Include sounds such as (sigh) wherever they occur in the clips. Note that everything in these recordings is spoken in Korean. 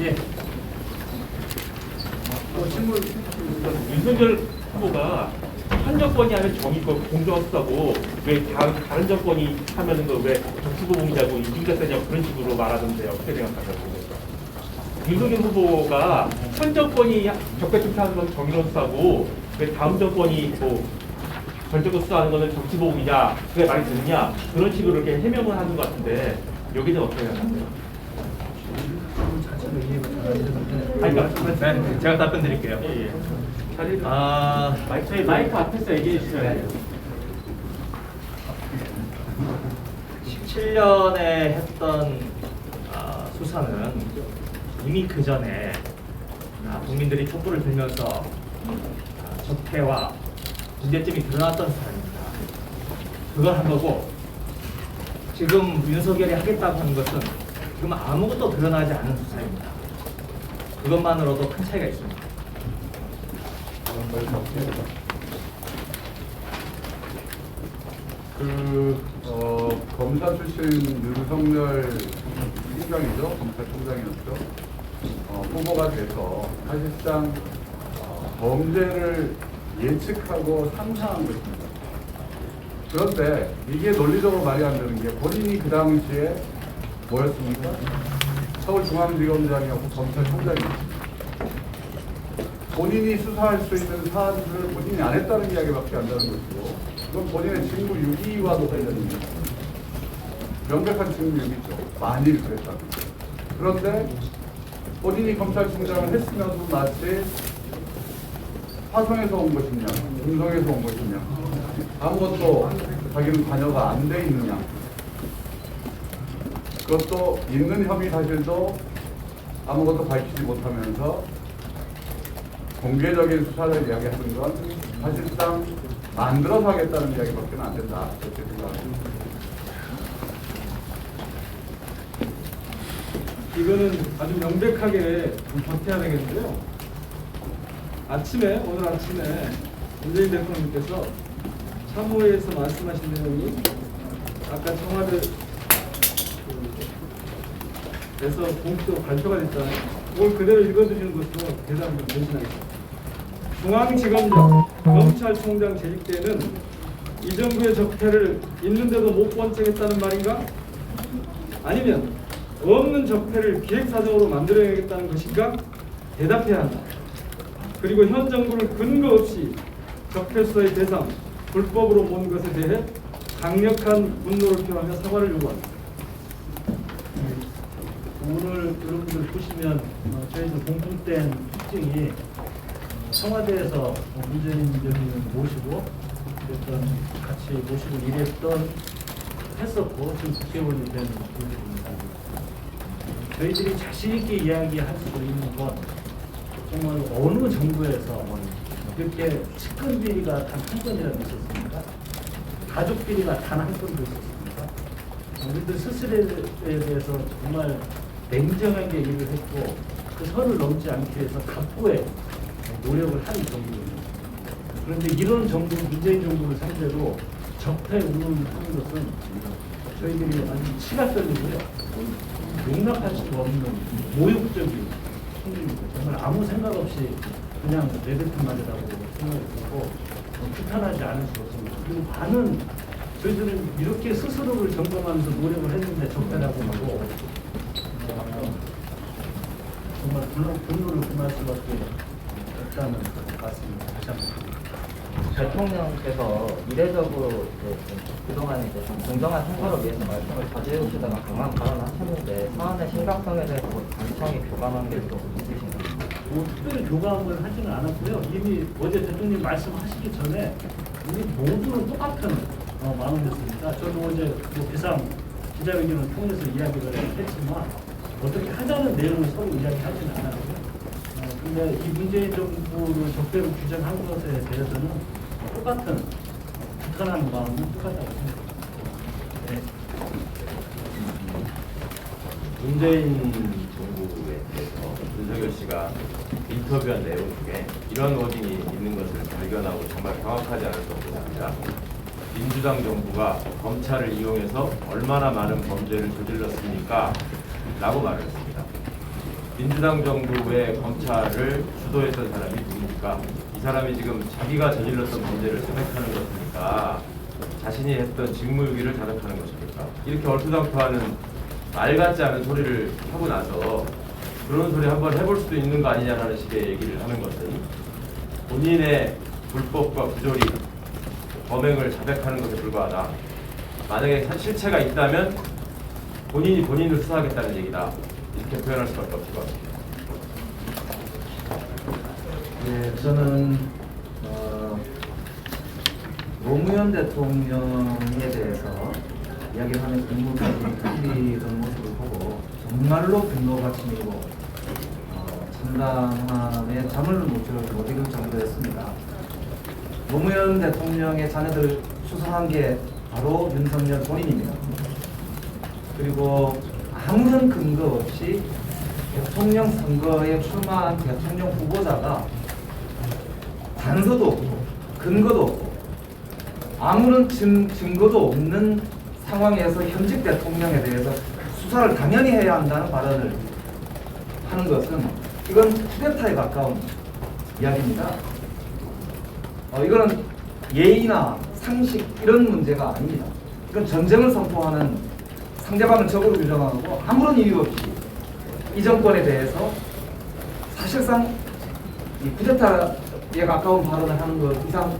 예. 윤석열 후보가 한 정권이 하면 정의고 공정수사고 왜 다른, 다른 정권이 하면은 그왜 정치고봉이냐고 이중자세냐고 그런 식으로 말하던데 어떻게 생각하세요? 윤석열 후보가 현 정권이 적폐청산하는 건 정의로 수사고 왜 다음 정권이 뭐 전적으로 수사하는 거는 정치보복이냐 그게 말이 되느냐 그런 식으로 이렇게 해명을 하는 것 같은데 여기는 어떻게? 아니, 그러니까 네, 제가 답변 드릴게요. 예, 예. 자리를 아, 마이크, 저희 마이크 앞에서 얘기해 주셔야 돼요. 17년에 했던 아, 수사는 이미 그 전에 아, 국민들이 촛불을 들면서 아, 적폐와 문제점이 드러났던 수사입니다. 그걸 한 거고 지금 윤석열이 하겠다고 하는 것은 지금 아무것도 드러나지 않은 수사입니다. 그것만으로도 큰 차이가 있습니다. 그 어, 검사 출신 윤석열 총장이죠 검찰총장이었죠 어, 후보가 돼서 사실상 어, 범죄를 예측하고 상상한 것입니다. 그런데 이게 논리적으로 말이 안 되는 게 본인이 그 당시에 뭐였습니까? 서울중앙지검장이었고 검찰총장이었습니다. 본인이 수사할 수 있는 사안들을 본인이 안 했다는 이야기밖에 안 되는 것이고 그건 본인의 직무 유기와도 관련입니다. 명백한 직무 유기죠. 만일 그랬다면. 그런데 본인이 검찰총장을 했으면서 마치 화성에서 온 것이냐, 중성에서 온 것이냐, 아무것도 자기는 관여가 안 돼 있느냐, 그것도 있는 혐의 사실도 아무것도 밝히지 못하면서 공개적인 수사를 이야기하는 건 사실상 만들어서 하겠다는 이야기밖에 안 된다. 그렇게 생각합니다. 이거는 아주 명백하게 좀 견해야 되겠는데요. 아침에 오늘 아침에 문재인 대통령께서 사무회에서 말씀하신 내용이 아까 청와대 에서 공식적으로 발표가 됐잖아요. 그걸 그대로 읽어드리는 대단히 좀 대신하겠습니다. 중앙지검장, 검찰총장 재직 때는 이 정부의 적폐를 있는데도 못본 척했다는 말인가? 아니면 없는 적폐를 기획사정으로 만들어야겠다는 것인가? 대답해야 한다. 그리고 현 정부를 근거 없이 적폐 수사의 대상, 불법으로 본 것에 대해 강력한 분노를 표하며 사과를 요구한다. 오늘 여러분들 보시면 어, 저희도 공통된 특징이 어, 청와대에서 어, 문재인 대통령 모시고 그랬던 같이 모시고 일했던 했었고 지금 국회의원이 된 분들입니다. 저희들이 자신 있게 이야기할 수 있는 건 정말 어느 정부에서 이렇게 측근 비리가 단 한 건이라도 있었습니까? 가족 비리가 단 한 건도 있었습니까? 우리들 스스로에 대해서 정말 냉정하게 일을 했고 그 선을 넘지 않기 위해서 각고의 노력을 한 정부입니다. 그런데 이런 정부, 문재인 정부를 상대로 적폐 운운을 하는 것은 저희들이 아주 치가떨리고요. 용납할 수가 없는 모욕적인 아무 생각 없이 그냥 내 뱉은 말이라고 생각이 들고 어, 규탄하지 않을 수 없습니다. 그리고 많은 저희들은 이렇게 스스로를 점검하면서 노력을 했는데 적폐라고 하고 어, 정말 분노, 분노를 금할 수밖에 없다는 것 같습니다. 다시 한번. 대통령께서 이례적으로 그동안 이제 좀 공정한 선거를 위해서 말씀을 자주 해오시다가 강한 발언을 하셨는데 사안의 심각성에 대해서 관청이 교감한 게좀 있으신가요? 뭐 특별히 교감을 하지는 않았고요. 이미 어제 대통령 말씀하시기 전에 우리 모두는 똑같은 어, 마음이었습니다. 저도 어제 뭐 비상 기자회견을 통해서 이야기를 했지만 어떻게 하자는 내용을 서로 이야기하지는 않았고요. 어, 근데 이 문재인 정부를 적대로 규정한 것에 대해서는 똑같은 어, 비판하는 마음은 똑같다고 생각합니다. 네. 문재인 정부에 대해서 윤석열 씨가 인터뷰한 내용 중에 이런 워딩이 있는 것을 발견하고 정말 경악하지 않을 수 없습니다. 민주당 정부가 검찰을 이용해서 얼마나 많은 범죄를 저질렀습니까? 라고 말을 했습니다. 민주당 정부의 검찰을 주도했던 사람이 누굽니까? 이 사람이 지금 자기가 저질렀던 범죄를 자백하는 것입니까? 자신이 했던 직무유기를 자백하는 것입니까? 이렇게 얼토당토하는 말 같지 않은 소리를 하고 나서 그런 소리 한번 해볼 수도 있는 거 아니냐라는 식의 얘기를 하는 것은 본인의 불법과 부조리, 범행을 자백하는 것에 불과하다. 만약에 사- 실체가 있다면 본인이 본인을 수사하겠다는 얘기다. 이렇게 표현할 수밖에 없을 것 같습니다. 예, 저는 어, 노무현 대통령에 대해서 이야기를 하는 국무부장이 틀리던 모습을 보고 정말로 치밀고 어, 참담함에 잠을 못, 이룰 정도였습니다. 노무현 대통령의 자녀들 수사한 게 바로 윤석열 본인입니다. 그리고 아무런 근거 없이 대통령 선거에 출마한 대통령 후보자가 단서도 없고 근거도 없고 아무런 증, 증거도 없는 상황에서 현직 대통령에 대해서 수사를 당연히 해야 한다는 발언을 하는 것은 이건 쿠데타에 가까운 이야기입니다. 어, 이거는 예의나 상식 이런 문제가 아닙니다. 이건 전쟁을 선포하는 상대방을 적으로 규정하고 아무런 이유 없이 이 정권에 대해서 사실상 이 쿠데타에 가까운 발언을 하는 것 이상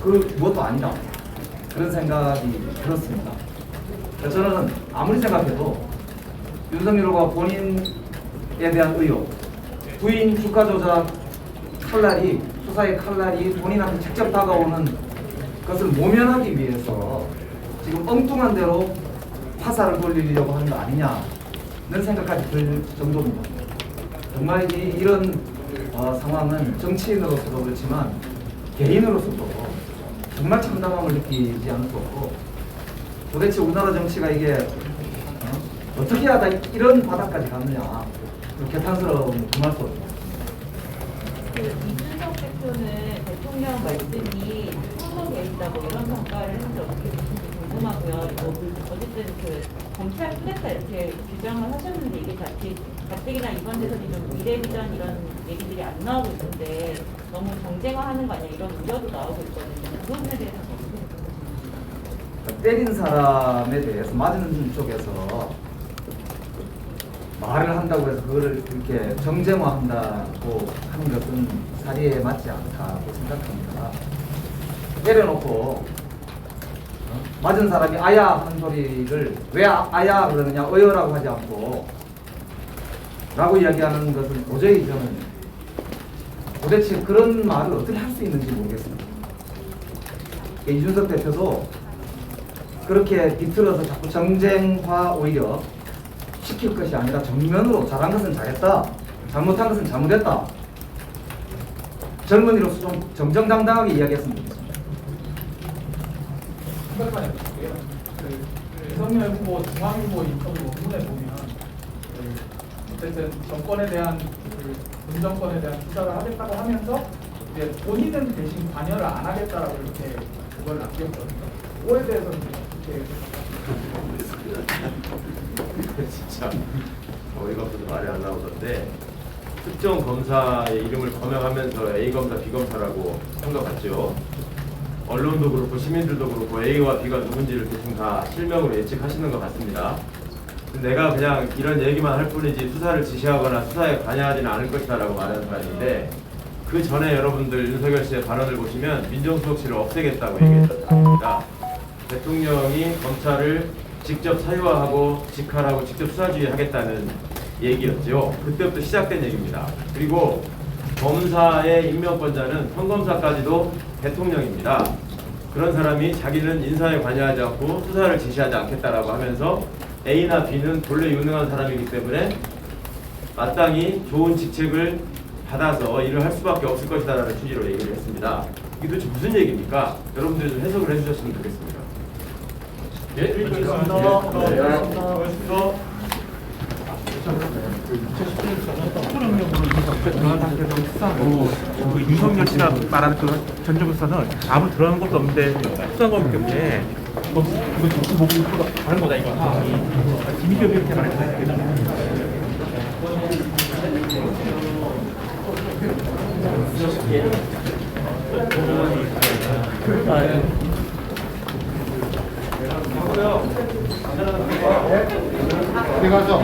그 무엇도 아니다 그런 생각이 들었습니다. 저는 아무리 생각해도 윤석열 후보가 본인에 대한 의혹, 부인 주가 조작 칼날이 수사의 칼날이 본인한테 직접 다가오는 것을 모면하기 위해서 지금 엉뚱한 대로 화살을 돌리려고 하는 거 아니냐는 생각까지 들 정도입니다. 정말 이, 이런 어, 상황은 정치인으로서도 그렇지만 개인으로서도 정말 참담함을 느끼지 않을 수 없고 도대체 우리나라 정치가 이게 어? 떻게 하다 이런 바닥까지 갔느냐 개탄스러운 금할 수 없습니다. 그 이준석 대표는 대통령 말씀이 선거에 있다고 이런 평가를 했는데 어떻게 보시는지 궁금하고요. 그리고 어쨌든 그 검찰 쿠데타 이렇게 규정을 하셨는데 이게 자칫 가뜩이나 이번 대선이 좀 미래비전 이런 얘기들이 안 나오고 있는데 너무 정쟁화하는 거 아니야 이런 우려도 나오고 있거든요. 그 부분에 대해서 어떻게? 때린 사람에 대해서 맞은 쪽에서 말을 한다고 해서 그거를 이렇게 정쟁화한다고 하는 것은 사리에 맞지 않다고 생각합니다. 때려놓고 어? 맞은 사람이 아야 한 소리를 왜 아- 아야 그러느냐 어여라고 하지 않고 라고 이야기하는 것은 도저히 저는 도대체 그런 말을 어떻게 할 수 있는지 모르겠습니다. 이준석 대표도 그렇게 비틀어서 자꾸 정쟁화 오히려 시킬 것이 아니라 정면으로 잘한 것은 잘했다. 잘못한 것은 잘못했다. 젊은이로서 좀 정정당당하게 이야기했으면 좋겠습니다. 한번만 해볼게요. 그 윤석열 후보 중앙 후보 인터뷰 부분에 보면 그 어쨌든 정권에 대한 그 문정권에 대한 수사를 하겠다고 하면서 이제 본인은 대신 관여를 안 하겠다라고 이렇게 그걸 남겼거든요. 그거에 대해서는 어떻게 (laughs) 진짜 어이가 없어서 말이 안 나오던데 특정 검사의 이름을 거명하면서 A 검사, B 검사라고 한 것 같죠. 언론도 그렇고 시민들도 그렇고 A와 B가 누군지를 대충 다 실명으로 예측하시는 것 같습니다. 내가 그냥 이런 얘기만 할 뿐이지 수사를 지시하거나 수사에 관여하지는 않을 것이다라고 말하는 바인데 그 전에 여러분들 윤석열 씨의 발언을 보시면 민정수석실을 없애겠다고 얘기했습니다. 대통령이 검찰을 직접 사유화하고 직할하고 직접 수사주의하겠다는 얘기였죠. 그때부터 시작된 얘기입니다. 그리고 검사의 임명권자는 평검사까지도 대통령입니다. 그런 사람이 자기는 인사에 관여하지 않고 수사를 지시하지 않겠다라고 하면서 A나 B는 본래 유능한 사람이기 때문에 마땅히 좋은 직책을 받아서 일을 할 수밖에 없을 것이다라는 취지로 얘기를 했습니다. 이게 도대체 무슨 얘기입니까? 여러분들이 좀 해석을 해주셨으면 좋겠습니다. 예. 하겠습니다. 네. 고맙습니다. 그 윤석열 씨가 말하는 그 아무 때문에 뭐 이거 정치 보고 다른 거다 이거 김희겸이 이렇게 말했잖아요. 들어가죠.